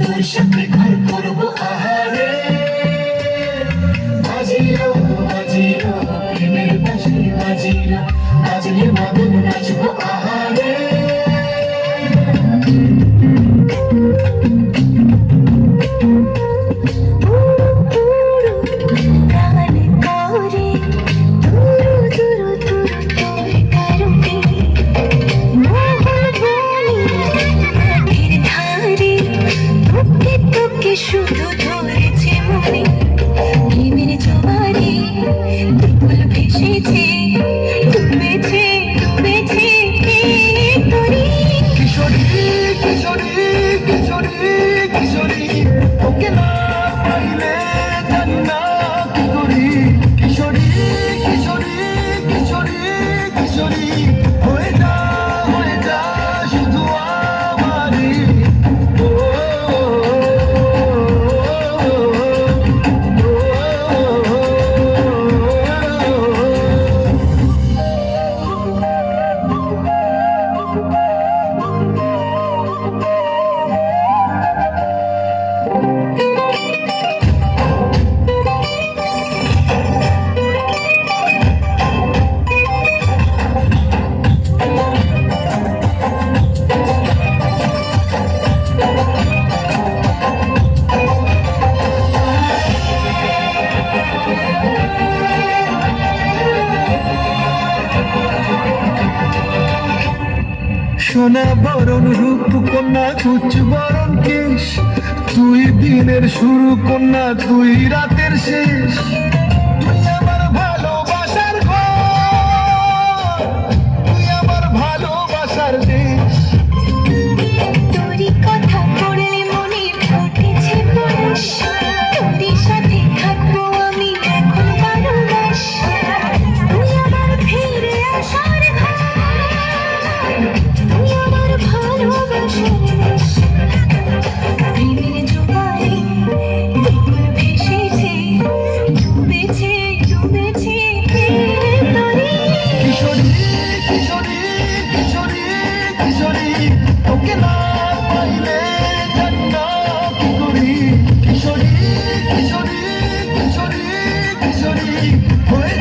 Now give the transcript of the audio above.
তোর সাথে ঘর করব আহারে বাজিরো বাজিরো প্রেমের বাজি বাজিরো বাজলে মদন নাচবো আহারে সোনা বরণ রূপ কন্যা উচ্চ বরণ কেশ। তুই দিনের শুরু কন্যা তুই রাতের শেষ। কিশোরী তোকে না পাইলে জানা কি করি কিশোরী কিশোরী কিশোরী কিশোরী হয়ে